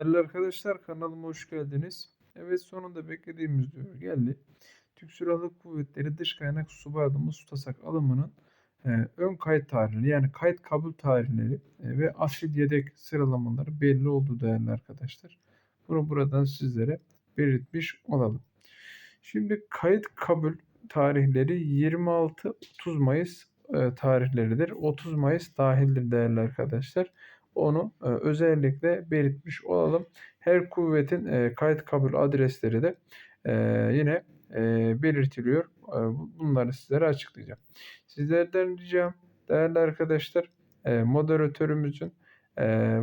Değerli arkadaşlar kanalıma hoş geldiniz. Evet sonunda beklediğimiz diyor geldi. Türk Silahlı Kuvvetleri Dış Kaynak Subay Adımı Sutasak alımının e, ön kayıt tarihleri yani kayıt kabul tarihleri e, ve asil yedek sıralamaları belli oldu değerli arkadaşlar. Bunu buradan sizlere belirtmiş olalım. Şimdi kayıt kabul tarihleri 26-30 Mayıs e, tarihleridir. 30 Mayıs dahildir değerli arkadaşlar. Onu e, özellikle belirtmiş olalım. Her kuvvetin e, kayıt kabul adresleri de e, yine belirtiliyor. Bunları sizlere açıklayacağım. Sizlerden ricam değerli arkadaşlar moderatörümüzün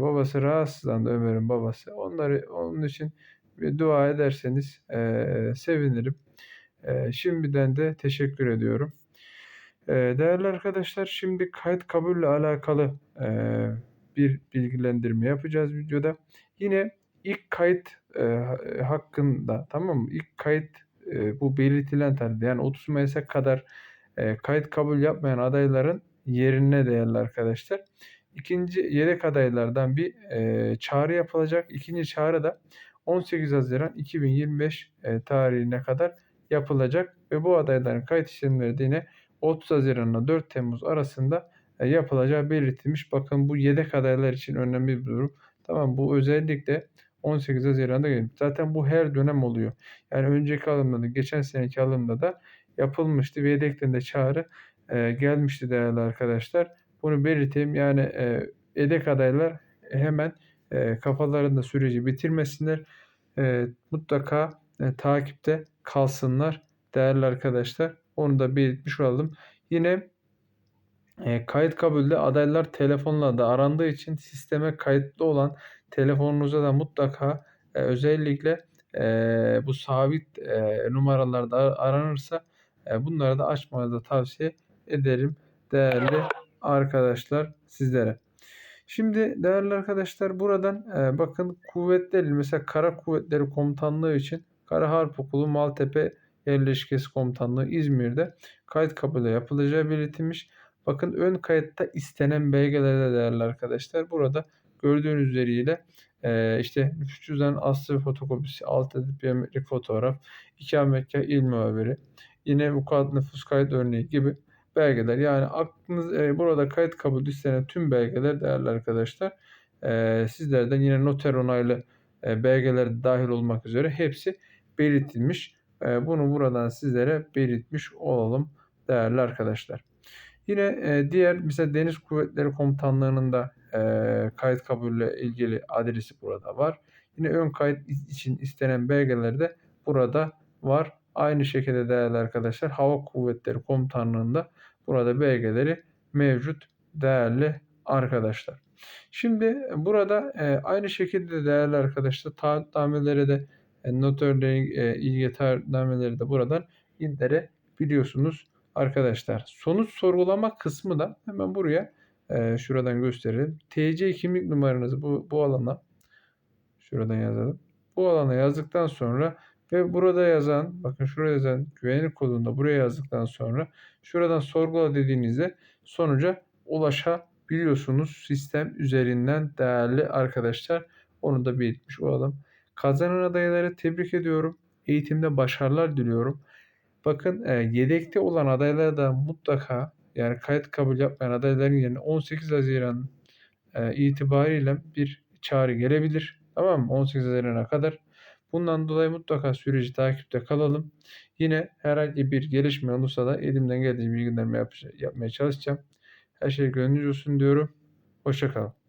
babası rahatsızlandı Ömer'in babası. Onları onun için bir dua ederseniz sevinirim. Şimdiden de teşekkür ediyorum. Değerli arkadaşlar şimdi kayıt kabulle alakalı bir bilgilendirme yapacağız videoda. Yine ilk kayıt e, hakkında tamam mı? İlk kayıt e, bu belirtilen tarihte yani 30 Mayıs'a kadar e, kayıt kabul yapmayan adayların yerine değerli arkadaşlar. İkinci yedek adaylardan bir e, çağrı yapılacak. İkinci çağrı da 18 Haziran 2025 e, tarihine kadar yapılacak ve bu adayların kayıt işlemleri de yine 30 Haziran ile 4 Temmuz arasında yapılacağı belirtilmiş. Bakın bu yedek adaylar için önemli bir durum. Tamam bu özellikle 18 Haziran'da gelmiş. Zaten bu her dönem oluyor. Yani önceki alımda da geçen seneki alımda da yapılmıştı ve yedekten de çağrı e, gelmişti değerli arkadaşlar. Bunu belirteyim. Yani e, yedek adaylar hemen e, kafalarında süreci bitirmesinler. E, mutlaka e, takipte kalsınlar değerli arkadaşlar. Onu da belirtmiş olalım. Yine e, kayıt kabulde adaylar telefonla da arandığı için sisteme kayıtlı olan telefonunuza da mutlaka e, özellikle e, bu sabit e, numaralarda aranırsa e, bunları da açmanızı tavsiye ederim değerli arkadaşlar sizlere. Şimdi değerli arkadaşlar buradan e, bakın kuvvetleri mesela Kara Kuvvetleri Komutanlığı için Kara Harp Okulu Maltepe Yerleşkesi Komutanlığı İzmir'de kayıt kabulü yapılacağı belirtilmiş. Bakın ön kayıtta istenen belgelerde değerli arkadaşlar. Burada gördüğünüz üzeriyle e, işte nüfus cüzdanının aslı fotokopisi, alt edip biyometrik fotoğraf, ikametgah il muhabiri, yine vukuat nüfus kayıt örneği gibi belgeler. Yani aklınız e, burada kayıt kabul istenen tüm belgeler değerli arkadaşlar. E, sizlerden yine noter onaylı e, belgeler dahil olmak üzere hepsi belirtilmiş. E, bunu buradan sizlere belirtmiş olalım değerli arkadaşlar. Yine e, diğer mesela Deniz Kuvvetleri Komutanlığı'nın da e, kayıt kabulle ilgili adresi burada var. Yine ön kayıt için istenen belgeler de burada var. Aynı şekilde değerli arkadaşlar Hava Kuvvetleri Komutanlığı'nda burada belgeleri mevcut değerli arkadaşlar. Şimdi burada e, aynı şekilde değerli arkadaşlar taahhütnameleri de e, notörlerin e, ilgi taahhütnameleri de buradan indirebiliyorsunuz arkadaşlar. Sonuç sorgulama kısmı da hemen buraya e, şuradan gösterelim. TC kimlik numaranızı bu, bu alana şuradan yazalım. Bu alana yazdıktan sonra ve burada yazan bakın şuraya yazan güvenlik kodunu da buraya yazdıktan sonra şuradan sorgula dediğinizde sonuca ulaşabiliyorsunuz sistem üzerinden değerli arkadaşlar. Onu da belirtmiş olalım. Kazanan adayları tebrik ediyorum. Eğitimde başarılar diliyorum. Bakın e, yedekte olan adaylara da mutlaka yani kayıt kabul yapmayan adayların yerine 18 Haziran e, itibariyle bir çağrı gelebilir. Tamam mı? 18 Haziran'a kadar. Bundan dolayı mutlaka süreci takipte kalalım. Yine herhangi bir gelişme olursa da elimden geldiği bilgilerimi yap yapmaya çalışacağım. Her şey gönlünüz olsun diyorum. Hoşçakalın.